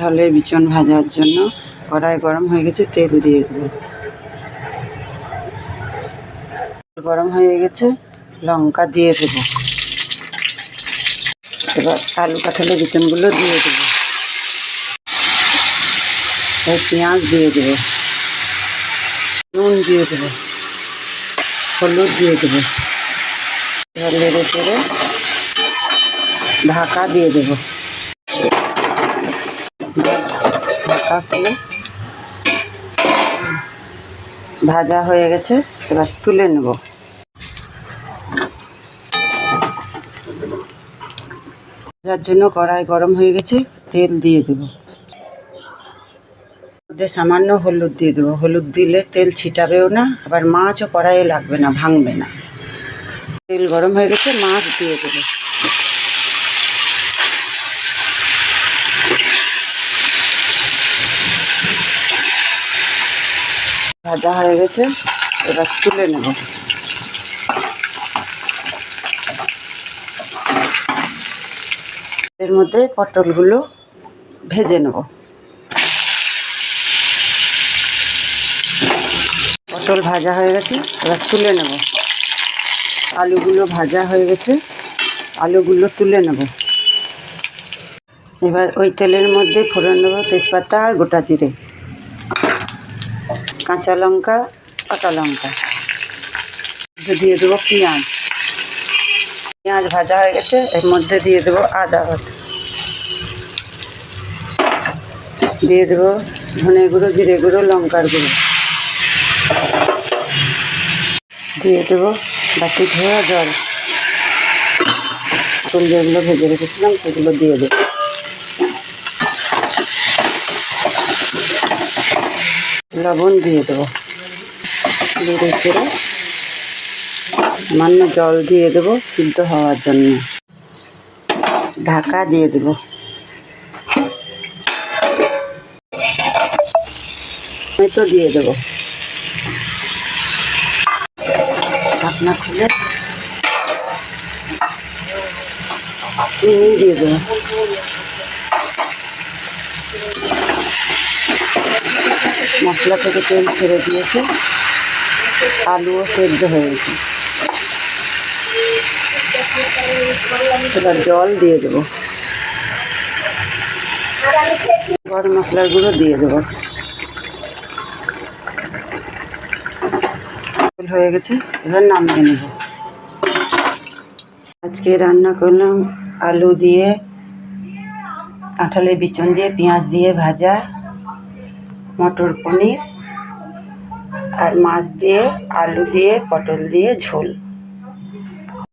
কাঁঠালের বিচন ভাজার জন্য কড়াই গরম হয়ে গেছে, তেল দিয়ে দেবো। গরম হয়ে গেছে, লঙ্কা দিয়ে দেবো। এবার আলু কাঁঠালের বিচনগুলো দিয়ে দেবো। পেঁয়াজ দিয়ে দেবো। নুন দিয়ে দেবো। হলুদ দিয়ে দেবো। এবার নেড়ে চেড়ে ঢাকা দিয়ে দেবো। ঢাকা ভাজা হয়ে গেছে, এবার তুলে নেব। ভাজার জন্য কড়াই গরম হয়ে গেছে, তেল দিয়ে দেবো। সামান্য হলুদ দিয়ে দেবো। হলুদ দিলে তেল ছিটাবেও না, আবার মাছও কড়াইয়ে লাগবে না, ভাঙবে না। তেল গরম হয়ে গেছে, মাছ দিয়ে দেবো। ভাজা হয়ে গেছে, এবার তুলে নেব। এর মধ্যে পটলগুলো ভেজে নেব। পটল ভাজা হয়ে গেছে, এবার তুলে নেব। আলুগুলো ভাজা হয়ে গেছে, আলুগুলো তুলে নেব। এবার ওই তেলের মধ্যে ফোড়ন দেবো তেজপাতা আর গোটা জিরে। কাঁচা লঙ্কা কাঁচা লঙ্কা। দিয়ে দেবো পেঁয়াজ। পেঁয়াজ ভাজা হয়ে গেছে, এর মধ্যে দিয়ে দেবো আদা বাটা। দিয়ে দেবো ধনে গুঁড়ো, জিরে গুঁড়ো, লঙ্কার গুঁড়ো। দিয়ে দেবো বাটি ধোয়া জল। যেগুলো ভেজে রেখেছিলাম, সেগুলো দিয়ে দেবো। লবণ দিয়ে দেবো। দিয়ে করে সামান্য জল দিয়ে দেবো সিদ্ধ হওয়ার জন্য। ঢাকা দিয়ে দেবো। টমেটো দিয়ে দেবো। ঢাকনা খুলে চিনি দিয়ে দেবো। মশলা থেকে তেল ছেড়ে দিয়েছে। আলুও সেদ্ধ হয়ে গেছে। এবার জল দিয়ে দেবো। গরম মশলার গুঁড়ো দিয়ে দেবো। হয়ে গেছে, এবার নামিয়ে নেব। আজকে রান্না করলাম আলু দিয়ে, কাঁঠালের বিচন দিয়ে, পেঁয়াজ দিয়ে ভাজা। মটর পনির আর মাছ দিয়ে আলু দিয়ে পটল দিয়ে ঝোল।